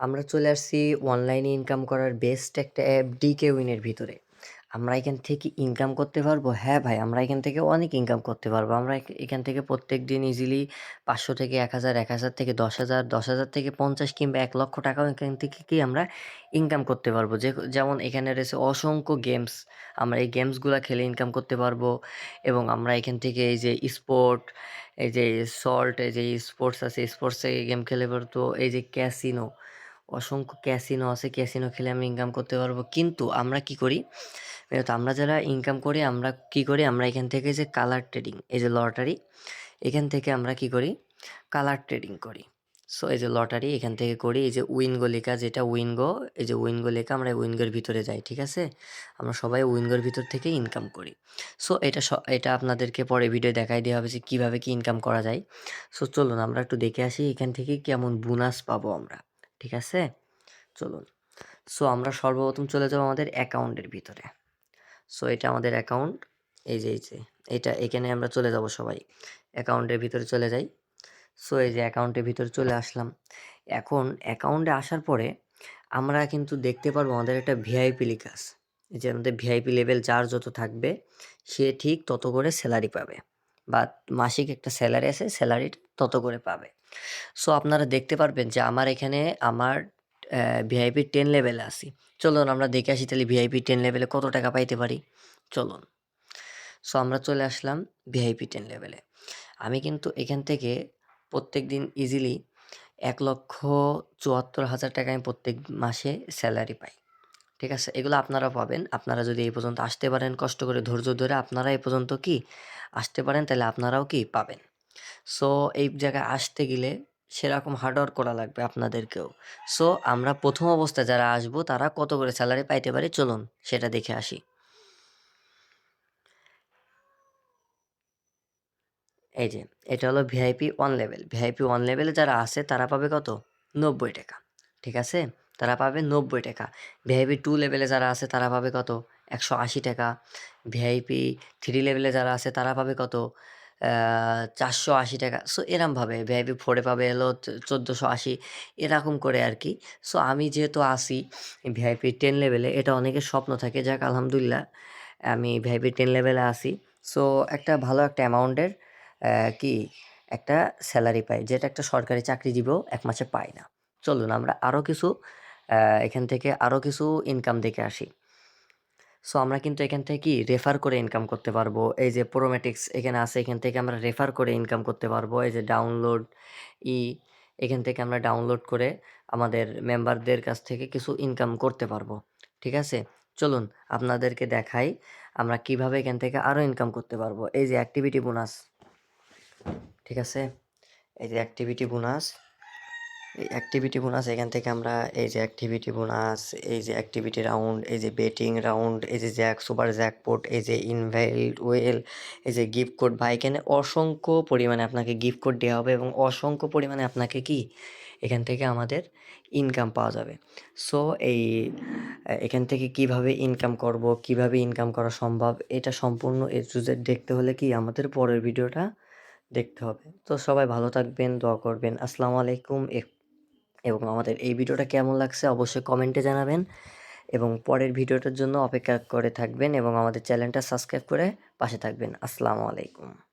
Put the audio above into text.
আমরা চলে আসছি অনলাইনে ইনকাম করার বেস্ট একটা অ্যাপ ডিকে উইনের ভিতরে। আমরা এখান থেকে ইনকাম করতে পারব? হ্যাঁ ভাই, আমরা এখান থেকে অনেক ইনকাম করতে পারব। আমরা এখান থেকে প্রত্যেক দিন ইজিলি পাঁচশো থেকে এক হাজার এক হাজার থেকে দশ হাজার দশ হাজার থেকে পঞ্চাশ কিংবা এক লক্ষ টাকাও এখান থেকে কি আমরা ইনকাম করতে পারব। যে, যেমন এখানে রয়েছে অসংখ্য গেমস আমরা এই গেমসগুলো খেলে ইনকাম করতে পারব। এবং আমরা এখান থেকে এই যে স্পোর্ট এই যে সল্ট এই যে স্পোর্টস আছে স্পোর্টস থেকে গেম খেলে পারতো এই যে ক্যাসিনো অসংখ্য ক্যাসিনো আছে, ক্যাসিনো খেলে আমি ইনকাম করতে পারব। কিন্তু আমরা কি করি? তো আমরা যারা ইনকাম করি, আমরা কি করি? আমরা এখান থেকে যে কালার ট্রেডিং এই যে লটারি এখান থেকে আমরা কি করি? কালার ট্রেডিং করি। সো এই যে লটারি এখান থেকে করি, এই যে উইনগো লেখা যেটা উইনগো, এই যে উইনগো লেখা আমরা উইনগোর ভিতরে যাই, ঠিক আছে? আমরা সবাই উইনগোর ভিতর থেকে ইনকাম করি। সো এটা এটা আপনাদেরকে পরে ভিডিও দেখাই দেওয়া হবে যে কীভাবে কি ইনকাম করা যায়। সো চলুন আমরা একটু দেখে আসি এখান থেকে কেমন বোনাস পাবো আমরা। ঠিক আছে? চলুন। সো আমরা সর্বপ্রথম চলে যাব আমাদের অ্যাকাউন্টের ভিতরে। সো এটা আমাদের অ্যাকাউন্ট এই যে এই যে, এটা এখানে আমরা চলে যাব সবাই। অ্যাকাউন্টের ভিতরে চলে যাই। সো এই যে অ্যাকাউন্টের ভিতরে চলে আসলাম। এখন অ্যাকাউন্টে আসার পরে আমরা কিন্তু দেখতে পারব আমাদের একটা ভিআইপি এই যে আমাদের ভিআইপি লেভেল যার যত থাকবে, সে ঠিক তত করে স্যালারি পাবে। বা মাসিক একটা স্যালারি আছে স্যালারি তত করে পাবে। সো আপনারা দেখতে পারবেন যে আমার এখানে আমার ভিআইপি টেন লেভেলে আছি। চলুন আমরা দেখে আসি তাহলে ভিআইপি টেন লেভেলে কত টাকা পাইতে পারি। চলুন। সো আমরা চলে আসলাম ভিআইপি টেন লেভেলে আমি কিন্তু এখান থেকে প্রত্যেক দিন ইজিলি এক লক্ষ চুয়াত্তর হাজার টাকা আমি প্রত্যেক মাসে স্যালারি পাই। ঠিক আছে? এগুলো আপনারা পাবেন। আপনারা যদি এই পর্যন্ত আসতে পারেন, কষ্ট করে ধৈর্য ধরে আপনারা এই পর্যন্ত কি আসতে পারেন, তাহলে আপনারাও কি পাবেন? সো এই জায়গায় আসতে গেলে সেরকম হার্ডওয়ার্ক করা লাগবে আপনাদেরকেও। সো আমরা প্রথম অবস্থায় যারা আসব, তারা কত করে স্যালারি পাইতে পারে? চলুন, সেটা দেখে আসি। এই যে, এটা হলো VIP one level VIP one লেভেলে যারা আছে তারা পাবে কত? নব্বই টাকা। ঠিক আছে? তারা পাবে নব্বই টাকা। ভিআইপি টু লেভেলে যারা আছে তারা পাবে কত? একশো আশি টাকা। ভিআইপি থ্রি লেভেলে যারা আছে তারা পাবে কত? চারশো আশি টাকা। সো এরমভাবে ভিআইপি ফোরে পাবে এলো চোদ্দোশো আশি, এরকম করে আর কি সো আমি যেহেতু আসি ভিআইপি টেন লেভেলে এটা অনেকের স্বপ্ন থাকে, যাক আলহামদুলিল্লাহ, আমি ভিআইপি টেন লেভেলে আসি। সো একটা ভালো একটা অ্যামাউন্টের কি একটা স্যালারি পাই, যেটা একটা সরকারি চাকরি চাকরিজীবীও এক মাসে পায় না। চলুন আমরা আরও কিছু এখান থেকে আরও কিছু ইনকাম দেখে আসি। সো আমরা কিন্তু এখান থেকে কি রেফার করে ইনকাম করতে পারব। এই যে প্রোমেটিক্স এখানে আছে, এখান থেকে আমরা রেফার করে ইনকাম করতে পারব। এই যে ডাউনলোড ই, এখান থেকে আমরা ডাউনলোড করে আমাদের মেম্বারদের কাছ থেকে কিছু ইনকাম করতে পারব। ঠিক আছে? চলুন আপনাদেরকে দেখাই আমরা কীভাবে এখান থেকে আরও ইনকাম করতে পারব। এই যে অ্যাক্টিভিটি বোনাস ঠিক আছে? এই যে অ্যাক্টিভিটি বোনাস এই অ্যাক্টিভিটি বোনাস এখান থেকে আমরা এই যে অ্যাক্টিভিটি বোনাস এই যে অ্যাক্টিভিটি রাউন্ড এই যে বেটিং রাউন্ড এই যে জ্যাক সুপার জ্যাকপোর্ট এই যে ইনভেল্ড ওয়েল এই যে গিফট কোড বা এখানে অসংখ্য পরিমাণে আপনাকে গিফট কোড দেওয়া হবে এবং অসংখ্য পরিমাণে আপনাকে কি? এখান থেকে আমাদের ইনকাম পাওয়া যাবে। সো এই এখান থেকে কীভাবে ইনকাম করব, কীভাবে ইনকাম করা সম্ভব, এটা সম্পূর্ণ এ দেখতে হলে কি আমাদের পরের ভিডিওটা দেখতে হবে। তো সবাই ভালো থাকবেন, দোয়া করবেন। আসসালামু আলাইকুম এবং আমাদের এই ভিডিওটা কেমন লাগছে অবশ্যই কমেন্টে জানাবেন। এবং পরের ভিডিওটার জন্য অপেক্ষা করে থাকবেন এবং আমাদের চ্যানেলটা সাবস্ক্রাইব করে পাশে থাকবেন। আসসালামু আলাইকুম।